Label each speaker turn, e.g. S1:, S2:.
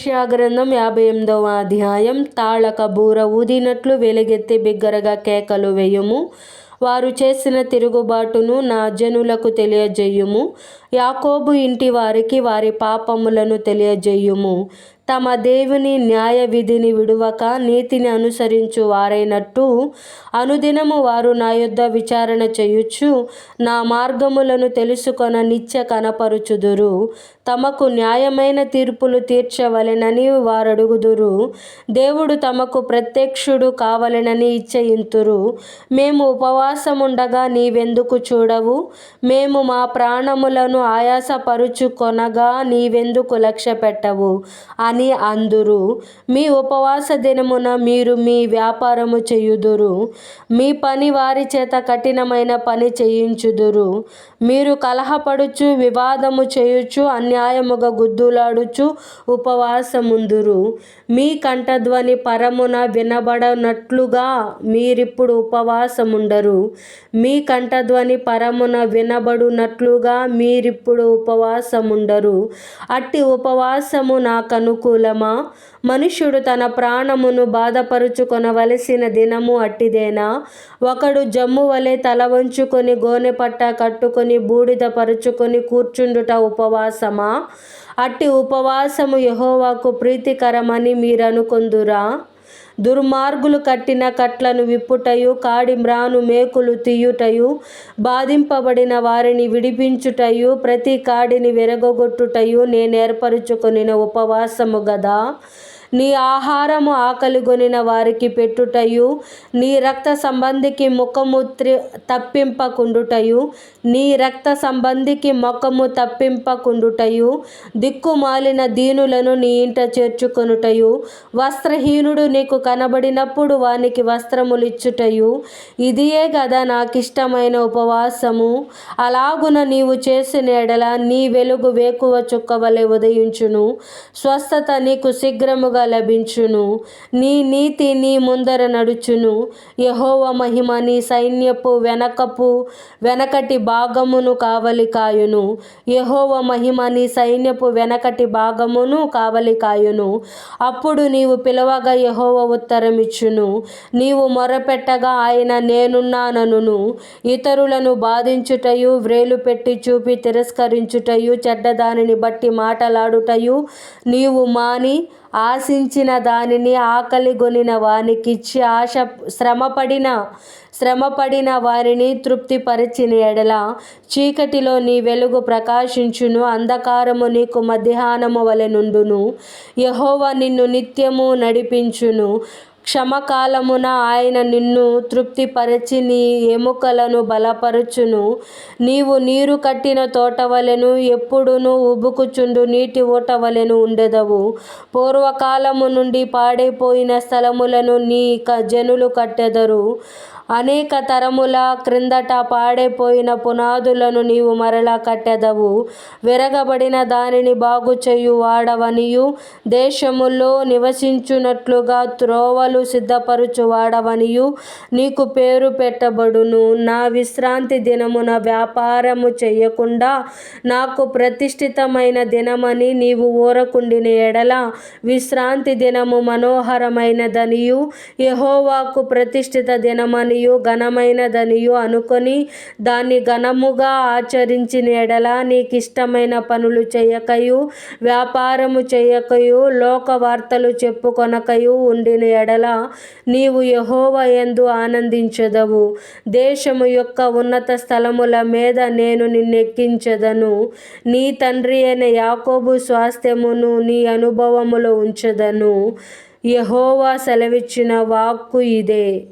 S1: యెషయా గ్రంథం యాభై ఎనిమిదవ అధ్యాయం. తాళక బూర ఊదినట్లు వెలుగెత్తి బిగ్గరగా కేకలు వేయుము. వారు చేసిన తిరుగుబాటును నా జనులకు తెలియజేయుము. యాకోబు ఇంటి వారికి వారి పాపములను తెలియజేయుము. తమ దేవుని న్యాయ విధిని విడువక నీతిని అనుసరించు వారైనట్టు అనుదినము వారు నా యొద్ద విచారణ చేయుచు నా మార్గములను తెలుసుకొన నిత్య కనపరుచుదురు. తమకు న్యాయమైన తీర్పులు తీర్చవలెనని వారడుగుదురు. దేవుడు తమకు ప్రత్యక్షుడు కావలెనని ఇచ్చయింతురు. మేము ఉపవాసముండగా నీవెందుకు చూడవు? మేము మా ప్రాణములను ఆయాసపరుచుకొనగా నీవెందుకు లక్ష్య పెట్టవు అని అందురు. మీ ఉపవాస దినమున మీరు మీ వ్యాపారము చేయుదురు. మీ పని వారి చేత కఠినమైన పని చేయించుదురు. మీరు కలహపడుచు వివాదము చేయుచు అన్యాయముగా గుద్దులాడుచు ఉపవాసముందురు. మీ కంఠధ్వని పరమున వినబడనట్లుగా మీరిప్పుడు ఉపవాసముండరు. మీ కంఠధ్వని పరమున వినబడునట్లుగా మీరిప్పుడు ఉపవాసముండరు. అట్టి ఉపవాసము నాకు అనుకూలమా మనుష్యుడు తన ప్రాణమును బాధపరుచుకొనవలసిన దినము అట్టిదేనా? ఒకడు జమ్ము వలె తల వంచుకొని గోనె పట్ట కట్టుకొని బూడిద పరుచుకొని కూర్చుండుట ఉపవాసమా? అట్టి ఉపవాసము యహోవాకు ప్రీతికరమని మీరనుకొందురా. దుర్మార్గులు కట్టిన కట్లను విప్పుటయు కాడి మ్రాను మేకులు తీయుటయు బాధింపబడిన వారిని విడిపించుటయు ప్రతి కాడిని విరగొట్టుటయు నేను ఏర్పరచుకొనిన ఉపవాసము గదా. నీ ఆహారము ఆకలిగొనిన వారికి పెట్టుటయు నీ రక్త సంబంధికి ముఖము త్రి తప్పింపకుండుటయు నీ రక్త సంబంధికి ముఖము తప్పింపకుండుటయు దిక్కుమాలిన దీనులను నీ ఇంట చేర్చుకొనుటయు వస్త్రహీనుడు నీకు కనబడినప్పుడు వానికి వస్త్రములిచ్చుటయు ఇదియే కదా నాకిష్టమైన ఉపవాసము. అలాగున నీవు చేసిన ఎడల నీ వెలుగు వేకువ చుక్కవలె ఉదయించును. స్వస్థత నీకు శీఘ్రముగా లభించును. నీ నీతి నీ ముందర నడుచును. యహోవ మహిమ నీ సైన్యపు వెనకపు వెనకటి భాగమును కావలి కాయును. యహోవ మహిమ నీ సైన్యపు వెనకటి భాగమును కావలి కాయును. అప్పుడు నీవు పిలవగా యహోవ ఉత్తరమిచ్చును. నీవు మొరపెట్టగా ఆయన నేనున్నానను ఇతరులను బాధించుటయు వ్రేలు పెట్టి చూపి తిరస్కరించుటయు చెడ్డదానిని బట్టి మాటలాడుటయు నీవు మాని ఆశించిన దానిని ఆకలిగొనిన వానికిచ్చి ఆశ శ్రమపడిన శ్రమపడిన వారిని తృప్తిపరిచిన ఎడల చీకటిలో నీ వెలుగు ప్రకాశించును అంధకారము నీకు మధ్యాహ్నము వలె నుండును. యహోవ నిన్ను నిత్యము నడిపించును. క్షమకాలమున ఆయన నిన్ను తృప్తిపరచి నీ ఎముకలను బలపరుచును. నీవు నీరు కట్టిన తోటవలెను ఎప్పుడును ఉబుకుచుండు నీటి ఊటవలెను ఉండెదవు. పూర్వకాలము నుండి పాడైపోయిన స్థలములను నీ జనులు కట్టెదరు. అనేక తరముల క్రిందట పాడైపోయిన పునాదులను నీవు మరలా కట్టెదవు. విరగబడిన దానిని బాగు చేయు వాడవనియు. దేశములో నివసించున్నట్లుగా త్రోవలు సిద్ధపరుచు వాడవనియు. నీకు పేరు పెట్టబడును. నా విశ్రాంతి దినమున వ్యాపారము చేయకుండా నాకు ప్రతిష్ఠితమైన దినమని నీవు ఊరకుండిన ఎడల విశ్రాంతి దినము మనోహరమైనదనియు. యహోవాకు ప్రతిష్ఠిత దినమని ఘనమైనదియు ఘనమైనదనియు అనుకొని దాన్ని ఘనముగా ఆచరించిన ఎడల నీకిష్టమైన పనులు చేయకయు వ్యాపారము చేయకయు లోక వార్తలు చెప్పుకొనకయు ఉండిన ఎడల నీవు యహోవ ఎందు ఆనందించదవు. దేశము యొక్క ఉన్నత స్థలముల మీద నేను నిన్నెక్కించదను. నీ తండ్రి అయిన యాకోబు స్వాస్థ్యమును నీ అనుభవములో ఉంచదను. యహోవా సెలవిచ్చిన వాక్కు ఇదే.